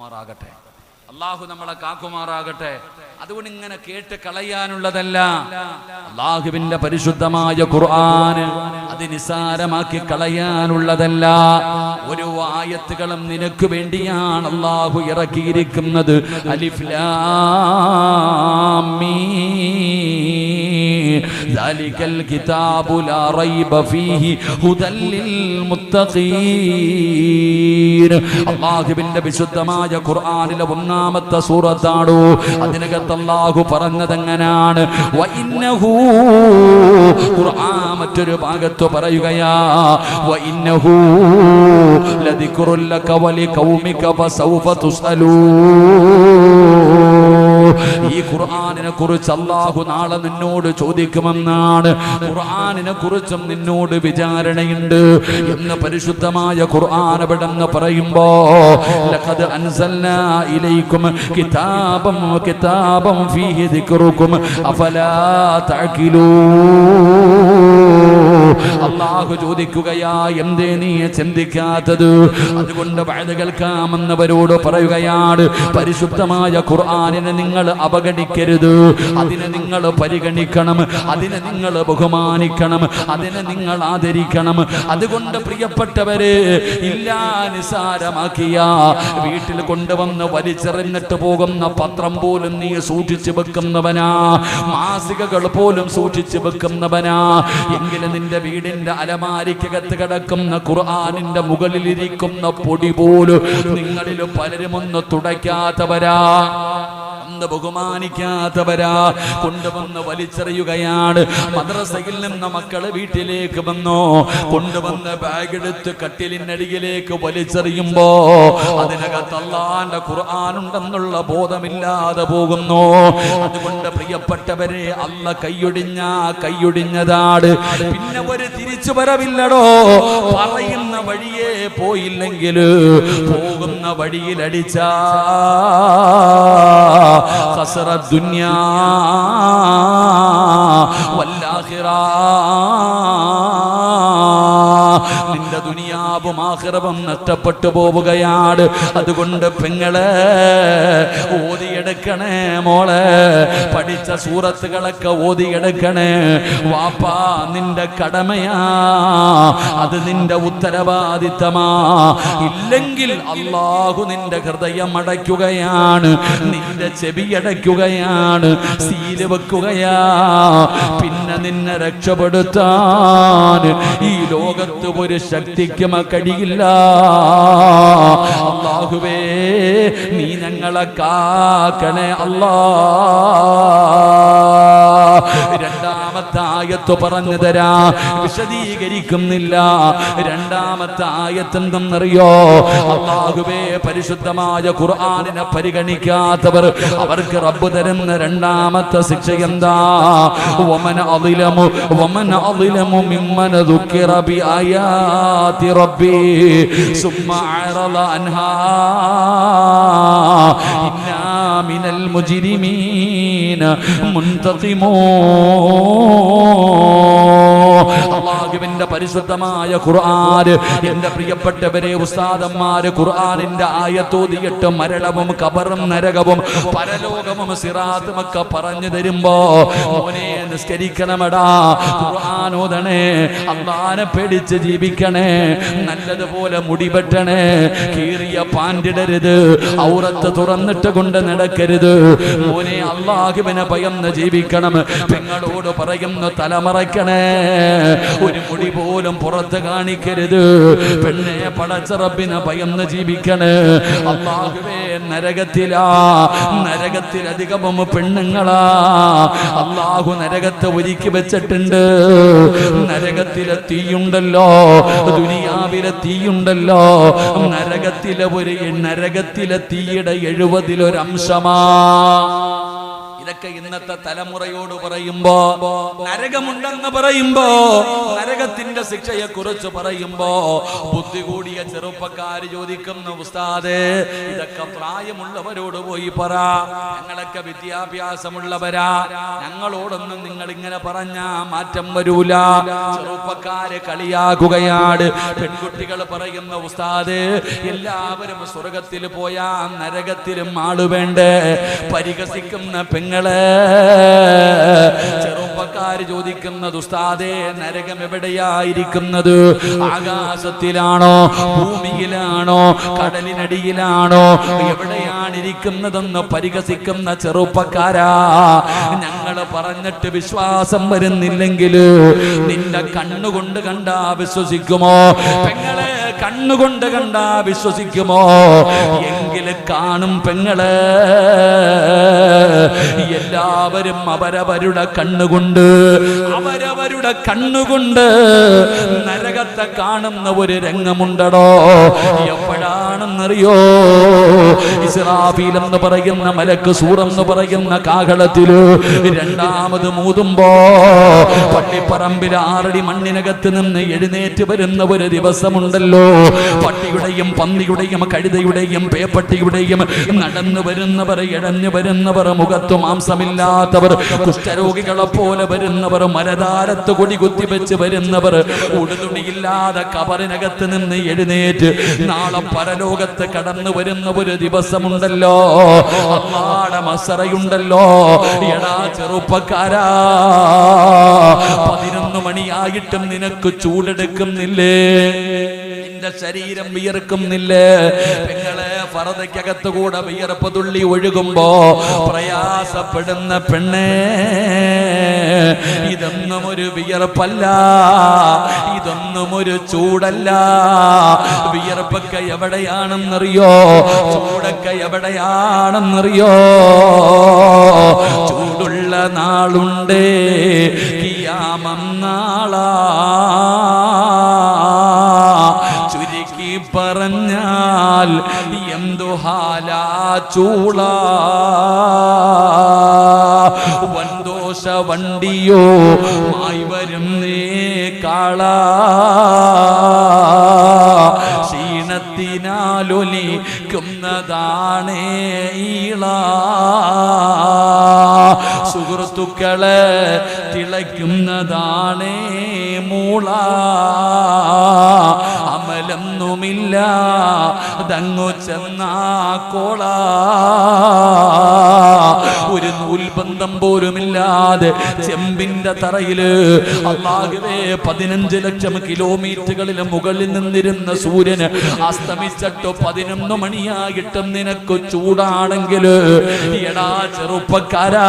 മാറാകട്ടെ അള്ളാഹു നമ്മളെ കാക്കുമാറാകട്ടെ. അതുകൊണ്ട് ഇങ്ങനെ കേട്ട് കളയാനുള്ളതല്ല. അള്ളാഹുവിന്റെ പരിശുദ്ധമായ ഖുർആൻ അത് നിസാരമാക്കി കളയാനുള്ളതല്ല. ഒരു ആയത്തുകളും നിനക്ക് വേണ്ടിയാണ് അള്ളാഹു ഇറക്കിയിരിക്കുന്നത് അലിഫ് ലാം മീം. ذلك الكتاب لا ريب فيه هدى للمتقين അള്ളാഹുവിന്റെ വിശുദ്ധമായ ഖുർആനിലെ ഒന്നാമത്തെ സൂറത്താണോ അതിനകത്ത് അള്ളാഹു പറഞ്ഞതെങ്ങനാണ് വഇന്നഹു ഖുർആൻ മറ്റൊരു ഭാഗത്ത് പറയുകയാ വഇന്നഹു ലദിക്റുൽ لك ولقومك فسوف تسألوا ഈ ഖുർആാനിനെ കുറിച്ച് അള്ളാഹു നാളെ നിന്നോട് ചോദിക്കുമെന്നാണ്. ഖുർആാനിനെ കുറിച്ചും നിന്നോട് വിചാരണയുണ്ട് എന്ന് പരിശുദ്ധമായ ഖുർആൻ എവിടെന്ന് പറയുമ്പോ ലഖദ് അൻസൽനാ ഇലൈക്കും കിതാബം കിതാബം ഫീഹി ദിക്റുക്കും അഫലാ തഅഖിലൂ അള്ളാഹു ചോദിക്കുകയാ എന്തേ നീ ചിന്തിക്കാത്തത്? അതുകൊണ്ട് വയത് കേൾക്കാമെന്നവരോട് പറയുകയാണ് പരിശുദ്ധമായ ഖുർആാനിനെ നിങ്ങൾ അവഗണിക്കരുത്. അതിനെ നിങ്ങൾ പരിഗണിക്കണം. അതിനെ നിങ്ങൾ ബഹുമാനിക്കണം. അതിനെ നിങ്ങൾ ആദരിക്കണം. അതുകൊണ്ട് പ്രിയപ്പെട്ടവരെ ഇല്ലാനുസാരമാക്കിയ വീട്ടിൽ കൊണ്ടുവന്ന് വലിച്ചെറിഞ്ഞിട്ട് പോകുന്ന പത്രം പോലും നീ സൂക്ഷിച്ചു വെക്കുന്നവനാ മാസികകൾ പോലും സൂക്ഷിച്ചു വെക്കുന്നവനാ. എങ്കിലും നിന്റെ വീടിന്റെ അലമാരിക്കകത്ത് കിടക്കുന്ന ഖുർആാനിന്റെ മുകളിലിരിക്കുന്ന പൊടി പോലും നിങ്ങളിൽ പലരും ഒന്ന് തുടയ്ക്കാത്തവരാ ബഹുമാനിക്കാത്തവരാ കൊണ്ടുവന്ന് വലിച്ചെറിയുകയാണ്. മദ്രസയിൽ നിന്ന് മക്കൾ വീട്ടിലേക്ക് വന്നു. കൊണ്ടുവന്ന് ബാഗ് എടുത്ത് കട്ടിലിനടിയിലേക്ക് വലിച്ചെറിയുമ്പോ അതിനകത്ത് അള്ളാന്റെ ഖുർആാനുണ്ടെന്നുള്ള ബോധമില്ലാതെ പോകുന്നു. അതുകൊണ്ട് പ്രിയപ്പെട്ടവരെ അല്ല കൈയൊടിഞ്ഞ കൈയൊടിഞ്ഞതാണ്. പിന്നെ അവർ തിരിച്ചു വരവില്ലടോ. പറയുന്ന വഴിയെ പോയില്ലെങ്കിൽ പോകുന്ന വഴിയിൽ അടിച്ച. ഹസറ ദുന്യാ. വല്ലാഹിറ. നിന്റെ ദുനിയാവും ആഖിറവും നഷ്ടപ്പെട്ടു പോവുകയാണ്. അതുകൊണ്ട് പെങ്ങളെ ഓതിയെടുക്കണേ മോളെ. പഠിച്ച സൂറത്തുകളൊക്കെ ഓതിയെടുക്കണേ. വാപ്പാ നിന്റെ കടമയാ. അത് നിന്റെ ഉത്തരവാദിത്തമാ. ഇല്ലെങ്കിൽ അള്ളാഹു നിന്റെ ഹൃദയം അടയ്ക്കുകയാണ്. നിന്റെ ചെവി അടയ്ക്കുകയാണ്. സീൽ വെക്കുകയാ. പിന്നെ നിന്നെ രക്ഷപ്പെടുത്താൻ ഈ ലോകത്ത് ഒരു ശക്തിക്കും കഴിയില്ല അള്ളാഹുവേ നീ ഞങ്ങളെ കാക്കണേ അല്ലാ. രണ്ടാമത്തെ ആയത്ത് പറഞ്ഞു തരാ. വിശദീകരിക്കുന്നില്ല. രണ്ടാമത്തെ ആയത്ത് എന്തെന്നറിയോ അള്ളാഹുവേ പരിശുദ്ധമായ ഖുർആാനിനെ പരിഗണിക്കാത്തവർ അവർക്ക് റബ്ബ് തരുന്ന രണ്ടാമത്തെ ശിക്ഷ എന്താ? വമന അതിലമു വമന അതിലമു മിമ്മന ദുഃഖിറ ബി ആയാതി റബ്ബി. സുമ്മ അൻഹാ. മിനൽ المجرمين منتقمون അള്ളാഹുവിന്റെ പരിശുദ്ധമായ ഖുർആൻ എന്റെ പ്രിയപ്പെട്ടവരെ ഉസ്താദന്മാര് ഖുർആനിന്റെ ആയത്തോതിയിട്ട് മരണവും കബറും നരകവും പരലോകവും സിറാത്തുമൊക്കെ പറഞ്ഞു തരുമ്പോ മോനെ നിസ്കരിക്കണമടാ ഖുർആാനോദണേ അള്ളാനെ പേടിച്ച് ജീവിക്കണേ നല്ലതുപോലെ മുടിപെട്ടണേ കീറിയ പാൻഡിടരുത് ഔറത്ത് തുറന്നിട്ട് കൊണ്ട് നടക്കരുത് മോനെ അള്ളാഹുവിനെ ഭയന്ന് ജീവിക്കണം. പെങ്ങളോട് പറയുന്ന തലമറയ്ക്കണേ. ഒരു മുടി പോലും പുറത്ത് കാണിക്കരുത്. പെണ്ണെ പടച്ചറബിനെ ഭയന്ന് ജീവിക്കണേ. അള്ളാഹുവേ നരകത്തിലാ. നരകത്തിലധികവും പെണ്ണുങ്ങളാ. അള്ളാഹു നരകത്തെ ഒരുക്കി വെച്ചിട്ടുണ്ട്. നരകത്തിലെ തീയുണ്ടല്ലോ. ദുനിയാവിലെ തീയുണ്ടല്ലോ. നരകത്തിലെ ഒരു നരകത്തിലെ തീയുടെ എഴുപതിലൊരംശമാ ഇതൊക്കെ ഇന്നത്തെ തലമുറയോട് പറയുമ്പോ നരകമുണ്ടെന്ന് പറയുമ്പോ നരകത്തിന്റെ ശിക്ഷയെ കുറിച്ച് പറയുമ്പോ ബുദ്ധി കൂടിയ ചെറുപ്പക്കാര് ചോദിക്കുന്നു ഉസ്താദേ ഇതൊക്കെ പ്രായമുള്ളവരോട് പോയി പറ. ഞങ്ങളൊക്കെ വിദ്യാഭ്യാസമുള്ളവരാ. ഞങ്ങളോടൊന്നും നിങ്ങൾ ഇങ്ങനെ പറഞ്ഞാ മാറ്റം വരൂല. ചെറുപ്പക്കാര് കളിയാകുകയാണ് പെൺകുട്ടികൾ പറയുന്ന ഉസ്താദ് എല്ലാവരും സ്വർഗത്തിൽ പോയാ നരകത്തിലും ആൾ വേണ്ടേ. പരിഹസിക്കുന്ന പെങ്ങളെ ചെറുപ്പക്കാര് ചോദിക്കുന്നത് ഉസ്താദേ നരകം എവിടെയായിരിക്കുന്നത്? ആകാശത്തിലാണോ? ഭൂമിയിലാണോ? കടലിനടിയിലാണോ? എവിടെയാണ് ഇരിക്കുന്നതെന്ന് പരിഹസിക്കുന്ന ചെറുപ്പക്കാരാ. ഞങ്ങൾ പറഞ്ഞിട്ട് വിശ്വാസം വരുന്നില്ലെങ്കിൽ നിന്റെ കണ്ണുകൊണ്ട് കണ്ടാ വിശ്വസിക്കുമോ? പെങ്ങളെ കണ്ണുകൊണ്ട് കണ്ടാ വിശ്വസിക്കുമോ? എങ്കിൽ കാണും പെങ്ങൾ. എല്ലാവരും അവരവരുടെ കണ്ണുകൊണ്ട് അവരവരുടെ കണ്ണുകൊണ്ട് നരകത്തെ കാണുന്ന ഒരു രംഗമുണ്ടടോ. എപ്പോഴാണെന്നറിയോ ഇസ്രാഫീൽ എന്ന് പറയുന്ന മലക്ക് സൂറെന്ന് പറയുന്ന കാഹളത്തിൽ രണ്ടാമത് മൂതുമ്പോ പട്ടിപ്പറമ്പിൽ ആറടി മണ്ണിനകത്ത് നിന്ന് എഴുന്നേറ്റ് വരുന്ന ഒരു ദിവസമുണ്ടല്ലോ. പട്ടിയുടെയും പന്നിയുടെയും കഴുതയുടെയും പേപ്പട്ടിയുടെയും നടന്നു വരുന്നവർ ഇഴഞ്ഞു വരുന്നവർ മുഖത്തു മാംസമില്ലാത്തവർ കുഷ്ഠരോഗികളെ പോലെ വരുന്നവർ മരതാരത്ത് കൊടി കുത്തിവെച്ച് വരുന്നവർ ഉടുതുണിയില്ലാതെ കബറിനകത്ത് നിന്ന് എഴുന്നേറ്റ് നാളെ പരലോകത്ത് കടന്നു വരുന്ന ഒരു ദിവസമുണ്ടല്ലോ. അമ്മാടെ മസറയുണ്ടല്ലോ. എടാ ചെറുപ്പക്കാരാ പതിനൊന്ന് മണിയായിട്ടും നിനക്ക് ചൂടെടുക്കുന്നില്ലേ? നിന്റെ ശരീരം വിയർക്കുന്നില്ലേ? പെങ്ങളെ ഫറതയ്ക്കകത്ത് കൂടെ വിയർപ്പ് തുള്ളി ഒഴുകുമ്പോ പ്രയാസപ്പെടുന്ന പെണ്ണേ ഇതൊന്നും ഒരു വിയർപ്പല്ല ഇതൊന്നും ഒരു ചൂടല്ല. വിയർപ്പൊക്കെ എവിടെയാണെന്നറിയോ? ചൂടൊക്കെ എവിടെയാണെന്നറിയോ? ചൂടുള്ള നാളുണ്ട്. കിയാമം ചൂള. വന്തോഷ വണ്ടിയോ മായി വരുന്നേ കാള. ക്ഷീണത്തിനാലൊലിക്കുന്നതാണേ ഈള. സുഹൃത്തുക്കളെ തിളയ്ക്കുന്നതാണേ മൂള. അമലൊന്നുമില്ല ദങ്ങു ചെന്നാ കോള. ഒരു നൂൽബന്ധം പോലുമില്ലാതെ ചെമ്പിന്റെ തറയിൽ അള്ളാഹുവേ പതിനഞ്ച് ലക്ഷം കിലോമീറ്ററുകളിൽ മുകളിൽ നിന്നിരുന്ന സൂര്യന് അസ്തമിച്ചിട്ട് പതിനൊന്ന് മണിയായിട്ടും നിനക്ക് ചൂടാണെങ്കിൽ എടാ ചെറുപ്പക്കാരാ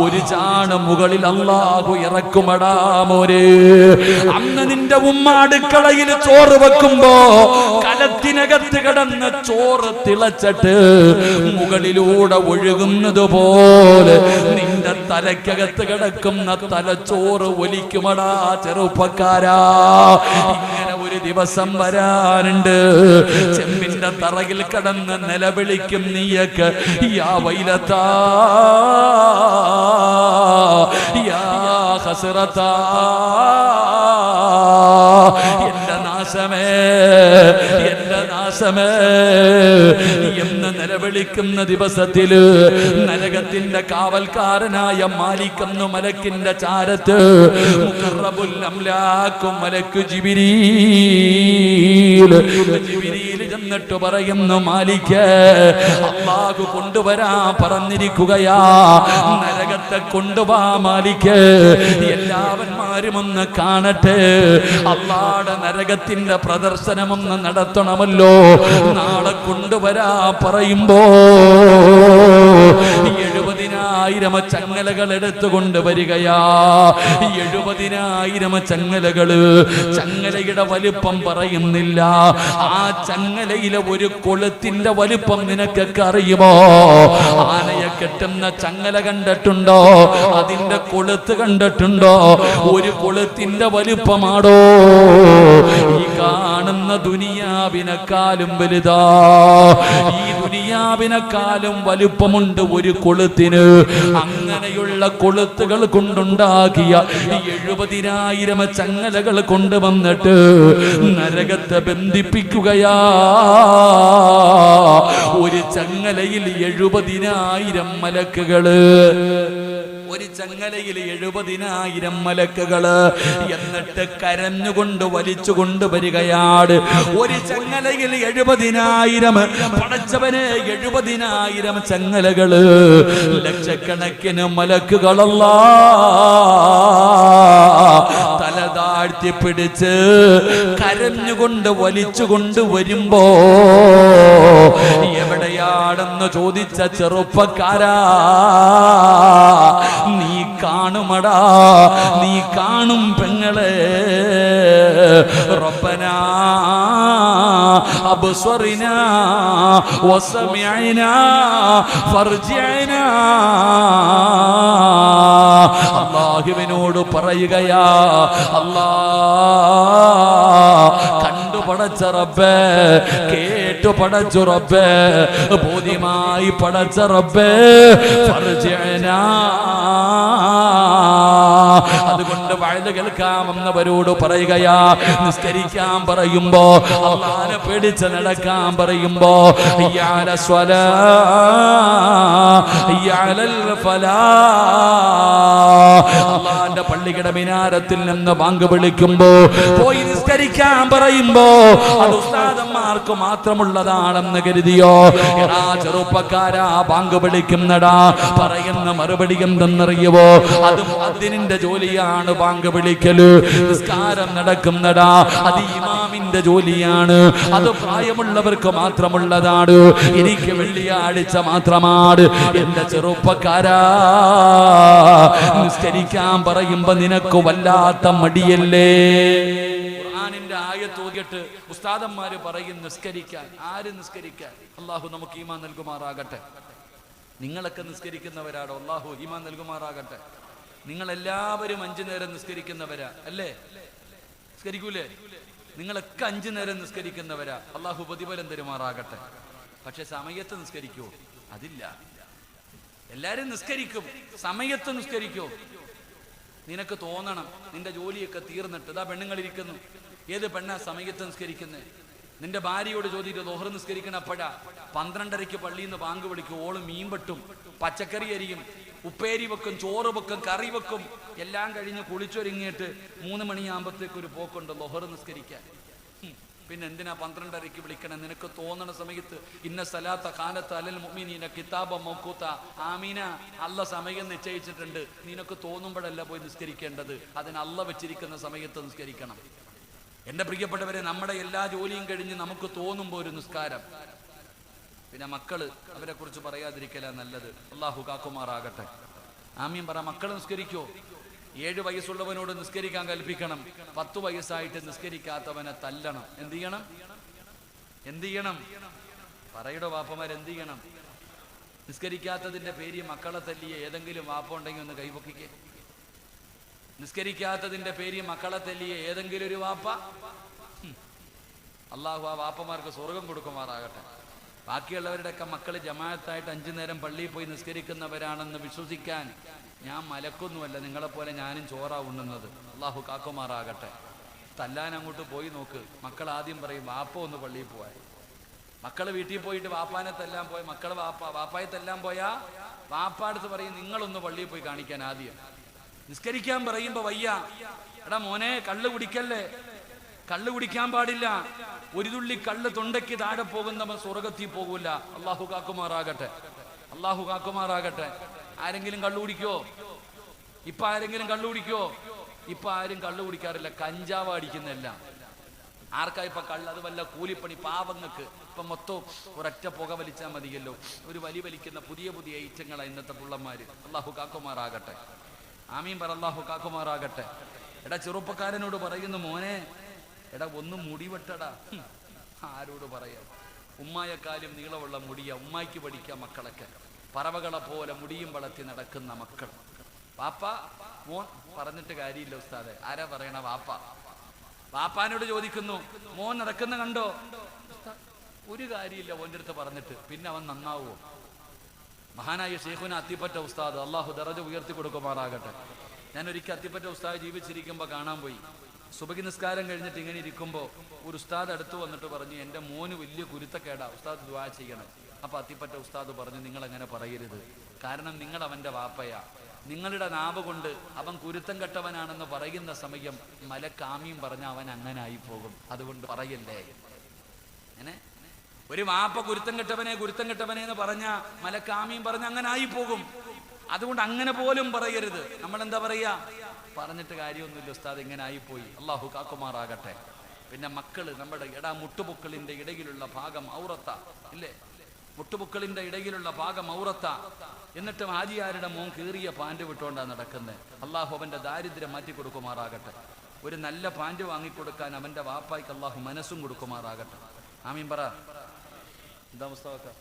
ഒരു ചാണ് മുകളിൽ അള്ളാഹു ഇറക്കുമടാ മോര്. അന്ന് നിന്റെ ഉമ്മ അടുക്കളയിൽ ചോറ് വെക്കുമ്പോ കലത്തിനകത്ത് കിടന്ന് ചോറ് തിളച്ചിട്ട് മുകളിലൂടെ ഒഴുകുന്നത് പോലെ നിന്റെ തലയ്ക്കകത്ത് കിടക്കുന്ന തലച്ചോറ് ഒലിക്കുമടാ ചെറുപ്പക്കാരാ. ഇങ്ങനെ ഒരു ദിവസം വരാനുണ്ട്. ചെമ്പിന്റെ തറയിൽ കടന്ന് നിലവിളിക്കും നീയൊക്കെ യാ വൈലത്താ യാ ഹസറത്താ എന്റെ നാശമേ നാശമേ. എന്ന് നിലവിളിക്കുന്ന ദിവസത്തിൽ നരകത്തിന്റെ കാവൽക്കാരനായ മാലിക്കെന്നു മലക്കിന്റെ ചാരത്ത് മലക്ക് ചെന്നിട്ട് പറയുന്നു മാലിക്ക് അള്ളാഹു കൊണ്ടുവരാ പറഞ്ഞിരിക്കുകയാ നരകത്തെ കൊണ്ടുവാ മാലിക്ക് എല്ലാവന്മാരും ഒന്ന് കാണട്ടെ അള്ളാടെ നരകത്തിന്റെ പ്രദർശനമൊന്ന് നടത്തണമല്ലോ നാളെ കൊണ്ടുവരാ പറയുമ്പോ എഴുപതിനായിരം ചങ്ങലകൾ എടുത്തുകൊണ്ട് വരികയാ. എഴുപതിനായിരം ചങ്ങലകൾ ചങ്ങലയുടെ വലിപ്പം പറയുന്നില്ല. ആ ചങ്ങലയിലെ ഒരു കൊളുത്തിന്റെ വലിപ്പം നിനക്കൊക്കെ അറിയുമോ? ആനയെ കെട്ടുന്ന ചങ്ങല കണ്ടിട്ടുണ്ടോ? അതിന്റെ കൊളുത്ത് കണ്ടിട്ടുണ്ടോ? ഒരു കൊളുത്തിന്റെ വലിപ്പമാടോ? ഈ കാണുന്ന ദുനിയാവിനെക്കാലും വലുതാ. ഈ ദുനിയാവിനെക്കാലും വലുപ്പമുണ്ട് ഒരു കൊളുത്തിന്. അങ്ങനെയുള്ള കൊളുത്തുകൾ കൊണ്ടുണ്ടാക്കിയ എഴുപതിനായിരം ചങ്ങലകൾ കൊണ്ടുവന്നിട്ട് നരകത്തെ ബന്ധിപ്പിക്കുകയാ. ഒരു ചങ്ങലയിൽ എഴുപതിനായിരം മലക്കുകൾ. ഒരു ചങ്ങലയിൽ എഴുപതിനായിരം മലക്കുകൾ. എന്നിട്ട് കരഞ്ഞുകൊണ്ട് വലിച്ചു കൊണ്ടുവരികയാണ് ഒരു ചങ്ങലയിൽ എഴുപതിനായിരം പടച്ചവന് എഴുപതിനായിരം ചങ്ങലകൾ. ലക്ഷക്കണക്കിന് മലക്കുകളല്ല. തല താഴ്ത്തി പിടിച്ച് കരഞ്ഞുകൊണ്ട് വലിച്ചു കൊണ്ടുവരുമ്പോ എവിടെയാണെന്ന് ചോദിച്ച ചെറുപ്പക്കാരാ നീ കാണുമടാ നീ കാണും പെങ്ങളെ റബ്ബനാ അബ്സ്വറിനാ വസമിഅനാ ഫർജിഅനാ അല്ലാഹുവിനോട് പറയുകയാ അല്ലാ കേട്ടു പടച്ചുറബേ ബോധ്യമായി പടച്ച റബ്ബേ ഫർജിഅനാ അതുകൊണ്ട് വഴുത് കേൾക്കാമെന്നവരോട് പറയുകയാ നിസ്കരിക്കാൻ പറയുമ്പോ അള്ളാനെ പേടിച്ച് നടക്കാൻ പറയുമ്പോ. അള്ളാന്റെ പള്ളിയുടെ മിനാരത്തിൽ നിന്ന് ബാങ്ക് വിളിക്കുമ്പോ പോയി നിസ്കരിക്കാൻ പറയുമ്പോ അത് ഉസ്താദന്മാർക്ക് മാത്രമുള്ളതാണെന്ന് കരുതിയോ എടാ ചെറുപ്പക്കാരാ ബാങ്ക് വിളിക്കുന്നടാ പറയുന്ന മറുപടി എന്തെന്നറിയുവോ അത് അതിനിന്റെ ജോലിയാണ് ബാങ്ക് വിളിക്കൽ. നിസ്കാരം നടക്കുന്നടാ അത് ഇമാമിന്റെ ജോലിയാണ്. അത് പ്രായമുള്ളവർക്ക് മാത്രമുള്ളതാണ്. എനിക്ക് വെള്ളിയാഴ്ച മാത്രമാണ്. എന്റെ ചെറുപ്പക്കാരാ നിസ്കരിക്കാൻ പറയുമ്പോ നിനക്ക് വല്ലാത്ത മടിയല്ലേ? ഉസ്താദന്മാര് പറയും നിസ്കരിക്കാൻ. ആര് നിസ്കരിക്കാൻ? അള്ളാഹു നമുക്ക് ഈമാൻ നൽകുമാറാകട്ടെ. നിങ്ങളൊക്കെ നിസ്കരിക്കുന്നവരാടോ അള്ളാഹു ഈമാൻ നൽകുമാറാകട്ടെ. നിങ്ങൾ എല്ലാവരും അഞ്ചു നേരം നിസ്കരിക്കുന്നവരാ അല്ലേ? നിസ്കരിക്കൂലേ? നിങ്ങളൊക്കെ അഞ്ചു നേരം നിസ്കരിക്കുന്നവരാ. അള്ളാഹു പ്രതിഫലം തരുമാറാകട്ടെ. പക്ഷെ സമയത്ത് നിസ്കരിക്കൂ. അതില്ല. എല്ലാരും നിസ്കരിക്കും. സമയത്ത് നിസ്കരിക്കോ. നിനക്ക് തോന്നണം നിന്റെ ജോലിയൊക്കെ തീർന്നിട്ട്. ഇതാ പെണ്ണുങ്ങൾ ഇരിക്കുന്നു ഏത് പെണ്ണാ സമയത്ത് നിസ്കരിക്കുന്നേ? നിന്റെ ഭാര്യയോട് ചോദിച്ചു ദോഹർ നിസ്കരിക്കണ അപ്പോഴാ പന്ത്രണ്ടരയ്ക്ക് പള്ളിയിൽ നിന്ന് ബാങ്ക് വിളിക്കും. ഓൾ മീൻ വെട്ടും പച്ചക്കറി അരിയും. ഉപ്പേരി വെക്കും ചോറ് വെക്കും കറി വെക്കും. എല്ലാം കഴിഞ്ഞ് കുളിച്ചൊരുങ്ങിയിട്ട് മൂന്ന് മണിയാകുമ്പോഴത്തേക്ക് ഒരു പോക്കുണ്ട് ലൊഹർ നിസ്കരിക്കാൻ. പിന്നെ എന്തിനാ പന്ത്രണ്ടരയ്ക്ക് വിളിക്കണം? നിനക്ക് തോന്നണ സമയത്ത് ഇന്ന സ്ഥലത്ത കാലത്ത് അലൽ മുഅ്മിനീന കിതാബ മൊക്കൂത്ത ആമീന അല്ല സമയം നിശ്ചയിച്ചിട്ടുണ്ട്. നിനക്ക് തോന്നുമ്പോഴല്ല പോയി നിസ്കരിക്കേണ്ടത്. അതിന് അല്ല വെച്ചിരിക്കുന്ന സമയത്ത് നിസ്കരിക്കണം. എന്റെ പ്രിയപ്പെട്ടവരെ നമ്മുടെ എല്ലാ ജോലിയും കഴിഞ്ഞ് നമുക്ക് തോന്നുമ്പോൾ ഒരു നിസ്കാരം. പിന്നെ മക്കൾ അവരെ കുറിച്ച് പറയാതിരിക്കല നല്ലത്. അള്ളാഹു കാക്കുമാറാകട്ടെ. ആമീൻ പറ മക്കൾ നിസ്കരിക്കോ? ഏഴ് വയസ്സുള്ളവനോട് നിസ്കരിക്കാൻ കൽപ്പിക്കണം. പത്ത് വയസ്സായിട്ട് നിസ്കരിക്കാത്തവനെ തല്ലണം. എന്ത് ചെയ്യണം? എന്ത് ചെയ്യണം? പറയുടെ വാപ്പമാർ എന്ത് ചെയ്യണം? നിസ്കരിക്കാത്തതിന്റെ പേര് മക്കളെ തല്ലിയ ഏതെങ്കിലും വാപ്പുണ്ടെങ്കിൽ ഒന്ന് കൈപൊക്കിക്കേ. നിസ്കരിക്കാത്തതിന്റെ പേര് മക്കളെ തല്ലിയ ഏതെങ്കിലും ഒരു വാപ്പ. അള്ളാഹു ആ വാപ്പമാർക്ക് സ്വർഗം കൊടുക്കുമാറാകട്ടെ. ബാക്കിയുള്ളവരുടെയൊക്കെ മക്കൾ ജമാഅത്തായിട്ട് അഞ്ചു നേരം പള്ളിയിൽ പോയി നിസ്കരിക്കുന്നവരാണെന്ന് വിശ്വസിക്കാൻ ഞാൻ മലക്കൊന്നുമല്ല. നിങ്ങളെപ്പോലെ ഞാനും ചോറാ ഉണ്ണുന്നത്. അള്ളാഹു കാക്കുമാറാകട്ടെ. തല്ലാൻ അങ്ങോട്ട് പോയി നോക്ക്. മക്കൾ ആദ്യം പറയും വാപ്പ ഒന്ന് പള്ളിയിൽ പോവാൻ. മക്കൾ വീട്ടിൽ പോയിട്ട് വാപ്പാനെ തല്ലാൻ പോയ മക്കൾ വാപ്പ വാപ്പായെ തല്ലാൻ പോയാ വാപ്പാടുത്ത് പറയും നിങ്ങളൊന്ന് പള്ളിയിൽ പോയി കാണിക്കാൻ ആദ്യം. നിസ്കരിക്കാൻ പറയുമ്പോ വയ്യ. എടാ മോനെ കള്ള് കുടിക്കല്ലേ? കള്ള് കുടിക്കാൻ പാടില്ല. ഒരു തുള്ളി കള്ള് തൊണ്ടയ്ക്ക് താഴെ പോകുന്നവൻ സ്വർഗത്തിൽ പോകൂല. അള്ളാഹു കാക്കുമാറാകട്ടെ. അള്ളാഹു കാക്കുമാറാകട്ടെ. ആരെങ്കിലും കള്ളു കുടിക്കോ? ഇപ്പൊ ആരെങ്കിലും കള്ളു കുടിക്കോ? ഇപ്പൊ ആരും കള്ളു കുടിക്കാറില്ല. കഞ്ചാവ് അടിക്കുന്നില്ല ആർക്കാ ഇപ്പൊ കള്ള്? അത് വല്ല കൂലിപ്പണി പാവങ്ങൾക്ക്. ഇപ്പൊ മൊത്തം ഒരൊറ്റ പുക വലിച്ചാൽ മതിയല്ലോ. ഒരു വലി വലിക്കുന്ന പുതിയ പുതിയ ഐറ്റങ്ങളാ ഇന്നത്തെ പുള്ളന്മാര്. അള്ളാഹു കാക്കുമാറാകട്ടെ. ആമീൻ പറ അള്ളാഹു കാക്കുമാറാകട്ടെ. എടാ ചെറുപ്പക്കാരനോട് പറയുന്നു മോനെ എടാ ഒന്ന് മുടി വെട്ടടാ. ആരോട് പറയാം? ഉമ്മായെക്കാളും നീളമുള്ള മുടിയ. ഉമ്മായിക്ക് പഠിക്കാം മക്കളൊക്കെ. പറവകളെ പോലെ മുടിയും വളർത്തി നടക്കുന്ന മക്കൾ. വാപ്പ മോൻ പറഞ്ഞിട്ട് കാര്യമില്ല ഉസ്താദെ. ആരാ പറയണ വാപ്പ? വാപ്പാനോട് ചോദിക്കുന്നു മോൻ നടക്കുന്ന കണ്ടോ? ഒരു കാര്യമില്ല ഓന്റെ അടുത്ത് പറഞ്ഞിട്ട്. പിന്നെ അവൻ നന്നാവുമോ മഹാനായ ഷെയ്ഖുന അത്തിപ്പറ്റ ഉസ്താദ് അള്ളാഹു ദറജ ഉയർത്തി കൊടുക്കുമാറാകട്ടെ. ഞാൻ ഒരിക്കൽ അത്തിപ്പറ്റ ഉസ്താദ് ജീവിച്ചിരിക്കുമ്പോൾ കാണാൻ പോയി. സുബഹി നിസ്കാരം കഴിഞ്ഞിട്ട് ഇങ്ങനെ ഇരിക്കുമ്പോൾ ഒരു ഉസ്താദ് അടുത്ത് വന്നിട്ട് പറഞ്ഞു എന്റെ മോന് വലിയ കുരുത്തക്കേടാ ഉസ്താദ് ദ്വാ ചെയ്യണം. അപ്പൊ അത്തിപ്പറ്റ ഉസ്താദ് പറഞ്ഞു നിങ്ങൾ അങ്ങനെ പറയരുത്. കാരണം നിങ്ങൾ അവന്റെ വാപ്പയാ. നിങ്ങളുടെ നാവ് കൊണ്ട് അവൻ കുരുത്തം കെട്ടവനാണെന്ന് പറയുന്ന സമയം മലക്കാമിയും പറഞ്ഞ അവൻ അങ്ങനെ ആയി പോകും. അതുകൊണ്ട് പറയല്ലേ? അങ്ങനെ ഒരു വാപ്പ കുരുത്തം കെട്ടവനെ കുരുത്തം കെട്ടവനെ എന്ന് പറഞ്ഞ മലക്കാമിയും പറഞ്ഞ അങ്ങനെ ആയി പോകും. അതുകൊണ്ട് അങ്ങനെ പോലും പറയരുത്. നമ്മൾ എന്താ പറയാ? പറഞ്ഞിട്ട് കാര്യമൊന്നുമില്ല ഉസ്താദ്. ഇങ്ങനെ ആയിപ്പോയി. അള്ളാഹു കാക്കുമാറാകട്ടെ. പിന്നെ മക്കൾ നമ്മുടെ എടാ മുട്ടുപൊക്കളിന്റെ ഇടയിലുള്ള ഭാഗം ഔറത്ത ഇല്ലേ? മുട്ടുപൊക്കളിന്റെ ഇടയിലുള്ള ഭാഗം ഔറത്ത. എന്നിട്ട് ഹാജിയാരുടെ മോൻ കീറിയ പാന്റ് വിട്ടുകൊണ്ടാണ് നടക്കുന്നത് അള്ളാഹു അവന്റെ ദാരിദ്ര്യം മാറ്റി കൊടുക്കുമാറാകട്ടെ ഒരു നല്ല പാന്റ് വാങ്ങിക്കൊടുക്കാൻ അവന്റെ വാപ്പായ്ക്ക് അള്ളാഹു മനസ്സും കൊടുക്കുമാറാകട്ടെ. ആമീൻ പറ. എന്താ പുസ്തകമൊക്കെ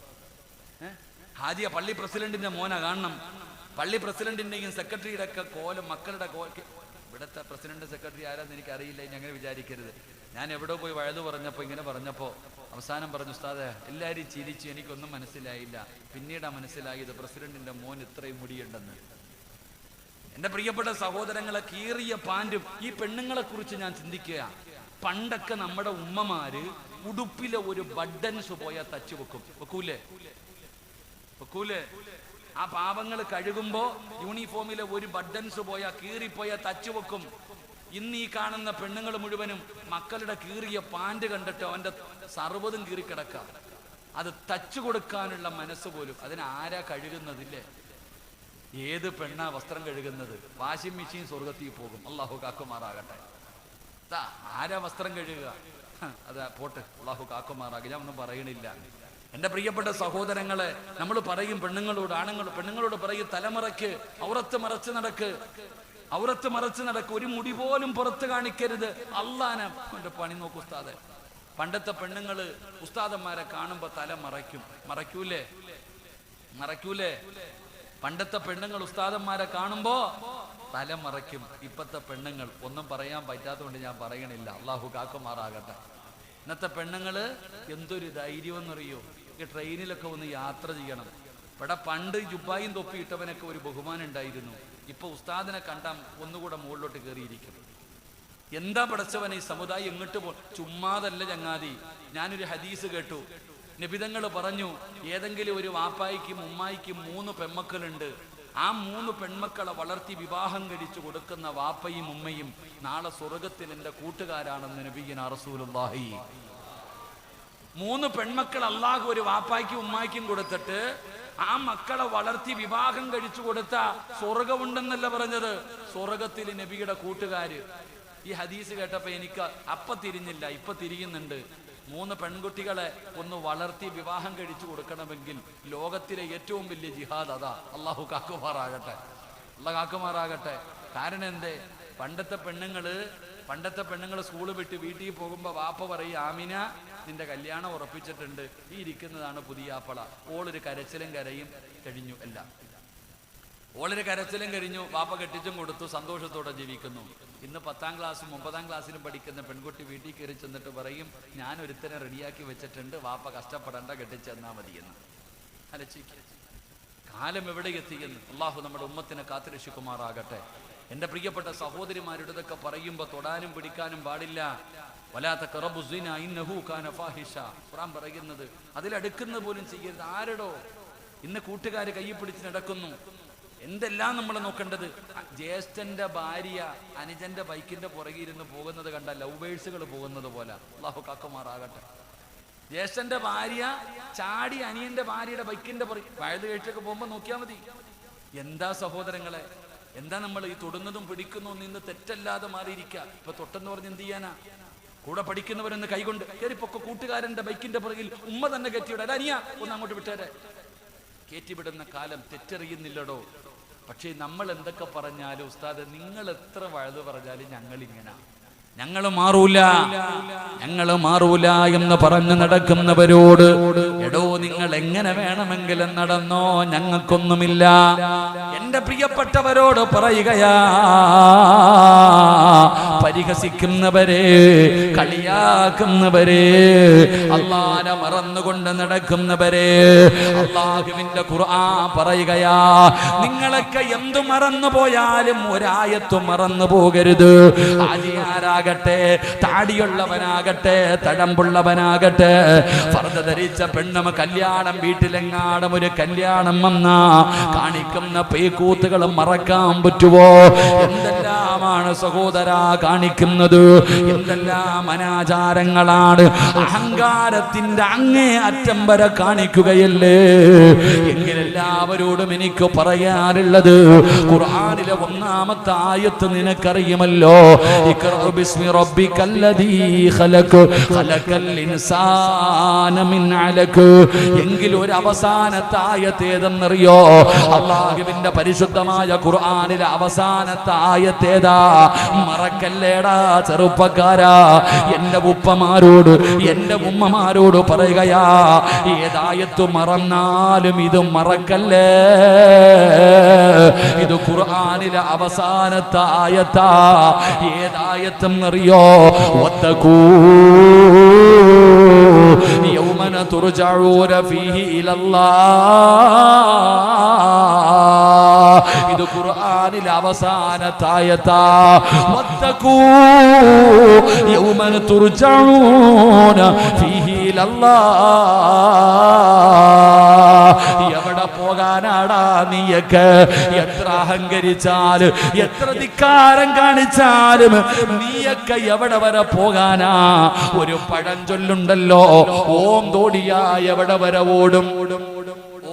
ഏ? ഹാജിയ പള്ളി പ്രസിഡന്റിന്റെ മോനെ കാണണം. പള്ളി പ്രസിഡന്റിന്റെയും സെക്രട്ടറിയുടെ ഒക്കെ കോലം മക്കളുടെ കോ ഇവിടുത്തെ പ്രസിഡന്റ് സെക്രട്ടറി ആരാന്ന് എനിക്ക് അറിയില്ല ഇനി അങ്ങനെ വിചാരിക്കരുത്. ഞാൻ എവിടെ പോയി വഴുതു പറഞ്ഞപ്പോൾ ഇങ്ങനെ പറഞ്ഞപ്പോൾ അവസാനം പറഞ്ഞു ഉസ്താദ് എല്ലാരും ചിരിച്ചു എനിക്കൊന്നും മനസ്സിലായില്ല. പിന്നീട് പിന്നീടാ മനസ്സിലായത് പ്രസിഡന്റിന്റെ മോൻ ഇത്രയും മുടിയുണ്ടെന്ന്. എന്റെ പ്രിയപ്പെട്ട സഹോദരങ്ങളെ കീറിയ പാന്റും ഈ പെണ്ണുങ്ങളെ കുറിച്ച് ഞാൻ ചിന്തിക്കുക. പണ്ടൊക്കെ നമ്മുടെ ഉമ്മമാര് ഉടുപ്പിലെ ഒരു ബഡൻസ് പോയാൽ തച്ചു വെക്കും. വെക്കൂലേ? വെക്കൂലേ? ആ പാവങ്ങൾ കഴുകുമ്പോ യൂണിഫോമിലെ ഒരു ബട്ടൺസ് പോയാൽ കീറിപ്പോയാൽ തച്ചു വെക്കും. ഇന്ന് ഈ കാണുന്ന പെണ്ണുങ്ങൾ മുഴുവനും മക്കളുടെ കീറിയ പാന്റ് കണ്ടിട്ട് അവന്റെ സർവതും കീറിക്കിടക്കാം. അത് തച്ചു കൊടുക്കാനുള്ള മനസ്സ് പോലും. അതിന് ആരാ കഴുകുന്നതില്ലേ? ഏത് പെണ്ണാ വസ്ത്രം കഴുകുന്നത്? വാഷിംഗ് മെഷീൻ സ്വർഗത്തിൽ പോകും. അള്ളാഹു കാക്കുമാറാകട്ടെ. ആരാ വസ്ത്രം കഴുകുക? അതാ പോട്ടെ. അള്ളാഹു കാക്കുമാറാകെ ഞാൻ ഒന്നും പറയണില്ല. എന്റെ പ്രിയപ്പെട്ട സഹോദരങ്ങളെ നമ്മൾ പറയും പെണ്ണുങ്ങളോട് ആണുങ്ങൾ പെണ്ണുങ്ങളോട് പറയും തലമുറയ്ക്ക് ഔറത്ത് മറച്ച് നടക്ക്. ഔറത്ത് മറച്ച് നടക്ക്. ഒരു മുടി പോലും പുറത്ത് കാണിക്കരുത്. അള്ളാന എന്റെ പണി നോക്കൂ ഉസ്താദെ. പണ്ടത്തെ പെണ്ണുങ്ങൾ ഉസ്താദന്മാരെ കാണുമ്പോൾ തല മറയ്ക്കും. മറയ്ക്കൂലേ? മറയ്ക്കൂലേ? പണ്ടത്തെ പെണ്ണുങ്ങൾ ഉസ്താദന്മാരെ കാണുമ്പോ തല മറയ്ക്കും. ഇപ്പത്തെ പെണ്ണുങ്ങൾ ഒന്നും പറയാൻ പറ്റാത്തതുകൊണ്ട് ഞാൻ പറയണില്ല. അള്ളാഹു കാക്കുമാറാകട്ടെ. ഇന്നത്തെ പെണ്ണുങ്ങൾ എന്തൊരു ധൈര്യം എന്നറിയോ ഈ ട്രെയിനിലൊക്കെ ഒന്ന് യാത്ര ചെയ്യണം. ഇവിടെ പണ്ട് ജുബായും തൊപ്പി ഇട്ടവനൊക്കെ ഒരു ബഹുമാനം ഉണ്ടായിരുന്നു. ഇപ്പൊ ഉസ്താദിനെ കണ്ടാൽ ഒന്നുകൂടെ മുകളിലോട്ട് കയറിയിരിക്കും എന്താ പടച്ചവനെ ഈ സമുദായം എങ്ങോട്ട് പോ ചുമ്മാതല്ല ചങ്ങാതി. ഞാനൊരു ഹദീസ് കേട്ടു. നിബിതങ്ങൾ പറഞ്ഞു ഏതെങ്കിലും ഒരു വാപ്പായിക്കും ഉമ്മായിക്കും മൂന്ന് പെൺമക്കളുണ്ട് ആ മൂന്ന് പെൺമക്കളെ വളർത്തി വിവാഹം കഴിച്ചു കൊടുക്കുന്ന വാപ്പയും ഉമ്മയും നാളെ സ്വർഗത്തിൽ എന്റെ കൂട്ടുകാരാണെന്ന് നബിയന റസൂലുള്ളാഹി. മൂന്ന് പെൺമക്കൾ അള്ളാഹു ഒരു വാപ്പായ്ക്കും ഉമ്മായ്ക്കും കൊടുത്തിട്ട് ആ മക്കളെ വളർത്തി വിവാഹം കഴിച്ചു കൊടുത്ത സ്വർഗമുണ്ടെന്നല്ല പറഞ്ഞത്. സ്വർഗത്തിൽ നബിയുടെ കൂട്ടുകാര്. ഈ ഹദീസ് കേട്ടപ്പോ എനിക്ക് അപ്പ തിരിഞ്ഞില്ല ഇപ്പൊ തിരിയുന്നുണ്ട്. മൂന്ന് പെൺകുട്ടികളെ ഒന്ന് വളർത്തി വിവാഹം കഴിച്ചു കൊടുക്കണമെങ്കിൽ ലോകത്തിലെ ഏറ്റവും വലിയ ജിഹാദ് അതാ. അള്ളാഹു കാക്കുമാറാകട്ടെ. അള്ള കാക്കുമാറാകട്ടെ. കാരണം എന്തേ? പണ്ടത്തെ പെണ്ണുങ്ങൾ പണ്ടത്തെ പെണ്ണുങ്ങൾ സ്കൂൾ വിട്ട് വീട്ടിൽ പോകുമ്പോൾ വാപ്പ പറയും ആമിന നിന്റെ കല്യാണം ഉറപ്പിച്ചിട്ടുണ്ട്. ഈ ഇരിക്കുന്നതാണ് പുതിയ ആപ്പള. ഓളൊരു കരച്ചിലും കരയും കഴിഞ്ഞു എല്ലാം. ഓളൊരു കരച്ചിലും കഴിഞ്ഞു വാപ്പ കെട്ടിച്ചും കൊടുത്തു സന്തോഷത്തോടെ ജീവിക്കുന്നു. ഇന്ന് പത്താം ക്ലാസ്സും ഒമ്പതാം ക്ലാസ്സിലും പഠിക്കുന്ന പെൺകുട്ടി വീട്ടിൽ കയറി ചെന്നിട്ട് പറയും ഞാൻ ഒരുത്തനെ റെഡിയാക്കി വെച്ചിട്ടുണ്ട് വാപ്പ കഷ്ടപ്പെടേണ്ട കെട്ടിച്ചെന്നാ മതിയെന്ന് അലച്ചിക്ക് കാലം എവിടെ എത്തിയെന്ന് അള്ളാഹു നമ്മുടെ ഉമ്മത്തിനെ കാത്തിരക്ഷിക്കുമാറാകട്ടെ. എന്റെ പ്രിയപ്പെട്ട സഹോദരിമാരുടേതൊക്കെ പറയുമ്പോൾ തൊടാനും പിടിക്കാനും പാടില്ല. വലാത്ത ഇന്നഹു ഫാഹിഷ. പറയുന്നത് അതിലടുക്കുന്ന പോലും ചെയ്യരുത്. ആരടോ? ഇന്ന് കൂട്ടുകാർ കൈ പിടിച്ച് നടക്കുന്നു. എന്തെല്ലാം നമ്മൾ നോക്കേണ്ടത്? ജ്യേഷ്ഠന്റെ ഭാര്യ അനുജന്റെ ബൈക്കിന്റെ പുറകെ ഇരുന്ന് പോകുന്നത് കണ്ട ലവേഴ്സുകൾ പോകുന്നത് പോലെ. അള്ളാഹു കാക്കുമാറാകട്ടെ. ജ്യേഷ്ഠന്റെ ഭാര്യ ചാടി അനിയന്റെ ഭാര്യയുടെ ബൈക്കിന്റെ പുറകെ വയത് കഴിച്ചൊക്കെ പോകുമ്പോ നോക്കിയാൽ മതി. എന്താ സഹോദരങ്ങളെ? എന്താ നമ്മൾ ഈ തൊടുന്നതും പിടിക്കുന്നതും നിന്ന് തെറ്റല്ലാതെ മാറിയിരിക്കുക ഇപ്പൊ തൊട്ടെന്ന് പറഞ്ഞ് എന്ത് ചെയ്യാനാ? കൂടെ പഠിക്കുന്നവരൊന്ന് കൈകൊണ്ട് കയറിപ്പൊക്കെ കൂട്ടുകാരന്റെ ബൈക്കിന്റെ പുറകിൽ ഉമ്മ തന്നെ കയറ്റിവിടാ. അനിയ ഒന്ന് അങ്ങോട്ട് വിട്ടേരെ. കയറ്റിവിടുന്ന കാലം തെറ്ററിയുന്നില്ലടോ. പക്ഷേ നമ്മൾ എന്തൊക്കെ പറഞ്ഞാലും ഉസ്താദ് നിങ്ങൾ എത്ര വഴുത് പറഞ്ഞാലും ഞങ്ങൾ ഇങ്ങനെ ഞങ്ങൾ മാറൂല. ഞങ്ങൾ മാറൂല എന്ന് പറഞ്ഞു നടക്കുന്നവരോട് എടോ നിങ്ങൾ എങ്ങനെ വേണമെങ്കിലും നടന്നോ ഞങ്ങൾക്കൊന്നുമില്ല. എന്റെ പ്രിയപ്പെട്ടവരോട് പറയുകയാ പരിഹസിക്കുന്നവരെ കളിയാക്കുന്നവരെ അള്ളാനെ മറന്നുകൊണ്ട് നടക്കുന്നവരെ അള്ളാഹുവിന്റെ ഖുർആൻ പറയുകയാ നിങ്ങളൊക്കെ എന്തു മറന്നു പോയാലും ഒരായത്തു മറന്നു പോകരുത്. ആലിയാരാകട്ടെ താടിയുള്ളവനാകട്ടെ തടമ്പുള്ളവനാകട്ടെ ഫർദ ധരിച്ച പെണ്ണും കല്യാണം വീട്ടിലെങ്ങാടും ഒരു കല്യാണം വന്ന കാണിക്കുന്ന പേക്കൂത്തുകൾ മറക്കാൻ പറ്റുമോ എന്തെല്ലാമാണ് സഹോദര കാണിക്കുന്നത്. എന്തെല്ലാം അനാചാരങ്ങളാണ്. അഹങ്കാരത്തിന്റെ അങ്ങേ അറ്റം വരെ കാണിക്കുകയല്ലേ? എങ്കിലെല്ലാവരോടും എനിക്ക് പറയാനുള്ളത് ഖുർആാനിലെ ഒന്നാമത്തെ ആയത്ത് നിനക്കറിയുമല്ലോ? എങ്കിൽ ഒരു അവസാനത്തെ ആയത്ത് അള്ളാഹുവിന്റെ പരിശുദ്ധമായ ഖുർആാനിലെ അവസാനത്തെ ആയത്ത് മറക്കല്ലേടാ ചെറുപ്പക്കാരാ. എന്റെ ഉപ്പമാരോട് എന്റെ ഉമ്മമാരോട് പറയുകയാ ഏതായത്ത് മറന്നാലും ഇത് മറക്കല്ലേ? ഇത് ഖുർആാനിലെ അവസാനത്തെ ആയത്താ. ഏതായത്തും അറിയോ ഒത്തക്കൂ യൗമന തുർജഊന ഫീഹി ഇലല്ലാഹ് ഇത് ഖുർആനിലെ അവസാനത്തായത്താ വത്തക്കൂ യൗമന തുർജഊന ഫീഹി ഇലല്ലാഹ് എവിടെ പോകാനാടാ നീയൊക്കെ. എത്ര അഹങ്കരിച്ചാലും എത്ര ധിക്കാരം കാണിച്ചാലും നീയൊക്കെ എവിടെ വരെ പോകാനാ? ഒരു പഴഞ്ചൊല്ലുണ്ടല്ലോ ഓം തോടിയാ എവിടെ വരെ ഓടും?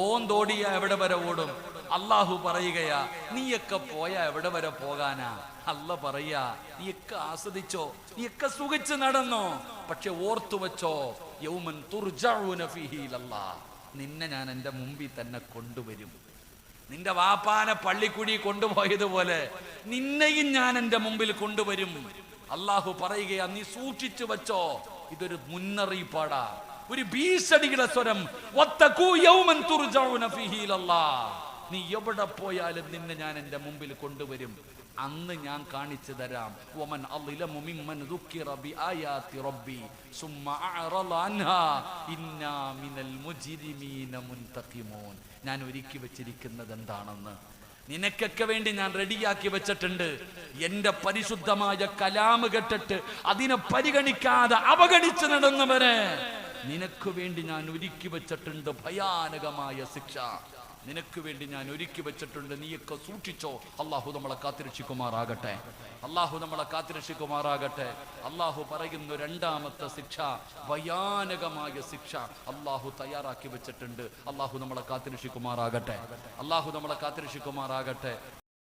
ഓം തോടിയാ എവിടെ വരെ ഓടും? അള്ളാഹു പറയുകയാ നീയൊക്കെ പോയാ എവിടെ വരെ പോകാനാ? അല്ല പറയാ നീയൊക്കെ ആസ്വദിച്ചോ നീയൊക്കെ സുഖിച്ച് നടന്നോ. പക്ഷെ ഓർത്തു വെച്ചോ യൗമൻ തുർജഊന ഫീഹി ഇലല്ലാഹ്. നിന്നെ ഞാൻ എന്റെ മുമ്പിൽ തന്നെ കൊണ്ടുവരും. നിന്റെ വാപ്പാനെ പള്ളിക്കുടി കൊണ്ടുപോയതുപോലെ നിന്നെയും ഞാൻ എന്റെ മുമ്പിൽ കൊണ്ടുവരും. അള്ളാഹു പറയുകയാ നീ സൂക്ഷിച്ചു വെച്ചോ ഇതൊരു മുന്നറിയിപ്പാടാ. ഒരു ഭീഷണിയുടെ സ്വരം. നീ എവിടെ പോയാലും നിന്നെ ഞാൻ എന്റെ മുമ്പിൽ കൊണ്ടുവരും. അന്ന് ഞാൻ കാണിച്ചു തരാം. ഞാൻ ഒരുക്കി വെച്ചിരിക്കുന്നത് എന്താണെന്ന്? നിനക്കൊക്കെ വേണ്ടി ഞാൻ റെഡിയാക്കി വെച്ചിട്ടുണ്ട്. എന്റെ പരിശുദ്ധമായ കലാമ് കെട്ടിട്ട് അതിനെ പരിഗണിക്കാതെ അവഗണിച്ച് നടന്നവരെ. നിനക്ക് വേണ്ടി ഞാൻ ഒരുക്കി വെച്ചിട്ടുണ്ട് ഭയാനകമായ ശിക്ഷ. നിനക്ക് വേണ്ടി ഞാൻ ഒരുക്കി വെച്ചിട്ടുണ്ട്. നീയൊക്കെ സൂക്ഷിച്ചോ. അള്ളാഹു നമ്മളെ കാത്തിരക്ഷിക്കുമാറാകട്ടെ. അള്ളാഹു നമ്മളെ കാത്തിരക്ഷിക്കുമാറാകട്ടെ. അള്ളാഹു പറയുന്ന രണ്ടാമത്തെ ശിക്ഷ ഭയാനകമായ ശിക്ഷ അള്ളാഹു തയ്യാറാക്കി വെച്ചിട്ടുണ്ട്. അള്ളാഹു നമ്മളെ കാത്തിരക്ഷിക്കുമാറാകട്ടെ. അള്ളാഹു നമ്മളെ കാത്തിരക്ഷിക്കുമാറാകട്ടെ.